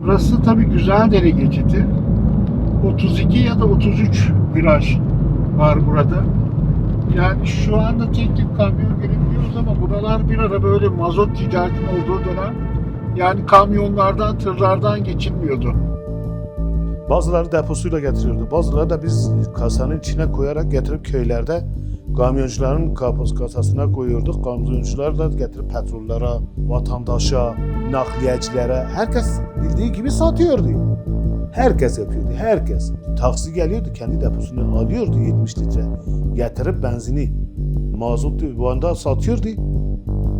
Burası tabii güzel dere geçidi. 32 ya da 33 viraj var burada. Yani şu anda tek tip kamyon görebiliyoruz ama buralar bir ara böyle mazot ticaretin olduğu dönem yani kamyonlardan, tırlardan geçilmiyordu. Bazıları deposuyla getiriyordu. Bazıları da biz kasanın içine koyarak getirip köylerde kamyoncuların kasasına koyuyorduk. Kamyoncular da getirip petrollere, vatandaşa, nakliyecilere herkes bildiği gibi satıyordu. Herkes yapıyordu, herkes. Taksi geliyordu, kendi deposunu alıyordu 70 litre. Getirip benzini, mazotu Van'da satıyordu.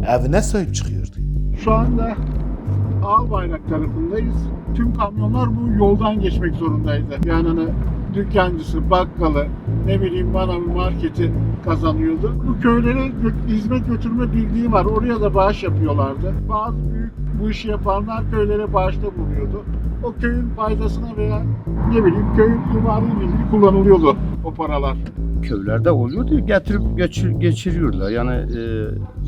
Evine sahip çıkıyordu. Şu anda Ağbayrak tarafındayız. Tüm kamyonlar bu yoldan geçmek zorundaydı. Yani hani dükkancısı, bakkalı, ne bileyim bana bir marketi kazanıyordu. Bu köylere gö- hizmet götürme birliği var. Oraya da bağış yapıyorlardı. Bazı büyük bu işi yapanlar köylere bağışta bulunuyordu. O köyün faydasına veya ne bileyim köyün imarıyla ilgili kullanılıyordu o paralar. köylerde oluyordu. Getirip geçir, geçiriyorlar. Yani e,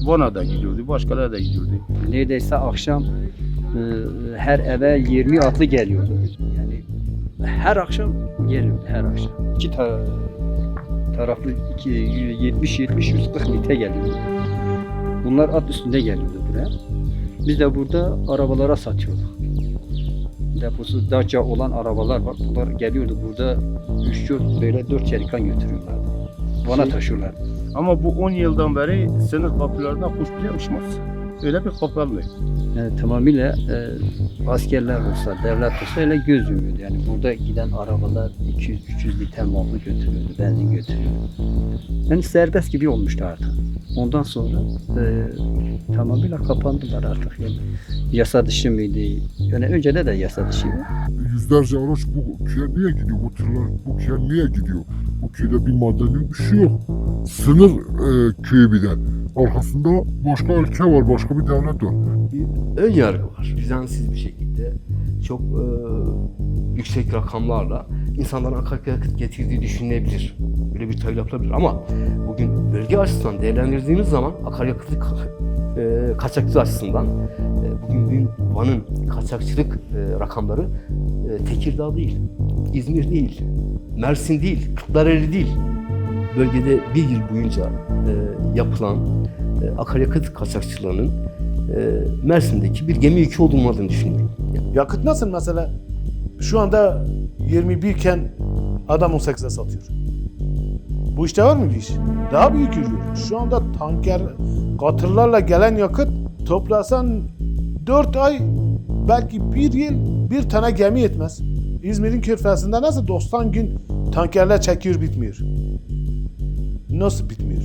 Van'a da gidiyordu, başkaları da gidiyordu. neredeyse akşam e, her eve 20 atlı geliyordu. Yani her akşam geliyordu her akşam. İki ta- taraflı iki, 70-70-140 litre geliyordu. Bunlar at üstünde geliyordu buraya. Biz de burada arabalara satıyorduk. Deposu Dacia olan arabalar var. Bunlar geliyordu burada 3-4 böyle 4 çelikan götürüyorlardı. Bana Şey- taşıyorlardı. Ama bu 10 yıldan beri sınır kapılarına kuş bile uçmaz. Öyle bir kapalı. Yani tamamıyla e, askerler olsa, devlet olsa öyle göz yumuyordu. Yani burada giden arabalar 200-300 litre malını götürüyordu, benzin götürüyordu. Yani serbest gibi olmuştu artık. Ondan sonra e, tamamıyla kapandılar artık. Yani yasa dışı mıydı? Yani öncede de yasa dışıydı. yüzlerce araç bu köye niye gidiyor? Bu tırlar bu köye niye gidiyor? Bu köyde bir madeni bir şey yok. Sınır e, köyü bir de. Arkasında başka ülke var, başka bir devlet var. bir ön yargı var. Düzensiz bir şekilde çok e, yüksek rakamlarla insanların akaryakıt getirdiği düşünülebilir. Böyle bir tayin yapılabilir ama bugün bölge açısından değerlendirdiğimiz zaman akaryakıt ka- e, kaçakçılığı açısından e, bugün Van'ın kaçakçılık e, rakamları e, Tekirdağ değil, İzmir değil, Mersin değil, Kırklareli değil. Bölgede bir yıl boyunca e, yapılan e, akaryakıt kaçakçılığının e, Mersin'deki bir gemi yükü olmadığını düşünüyorum. Yakıt nasıl mesela? Şu anda 21 iken adam 18'e satıyor. Bu işte var mı bir iş? Daha büyük yürüyor. Şu anda tanker, katırlarla gelen yakıt toplasan 4 ay belki bir yıl bir tane gemi yetmez. İzmir'in körfezinde nasıl 90 gün tankerler çekiyor bitmiyor. Nasıl bitmiyor?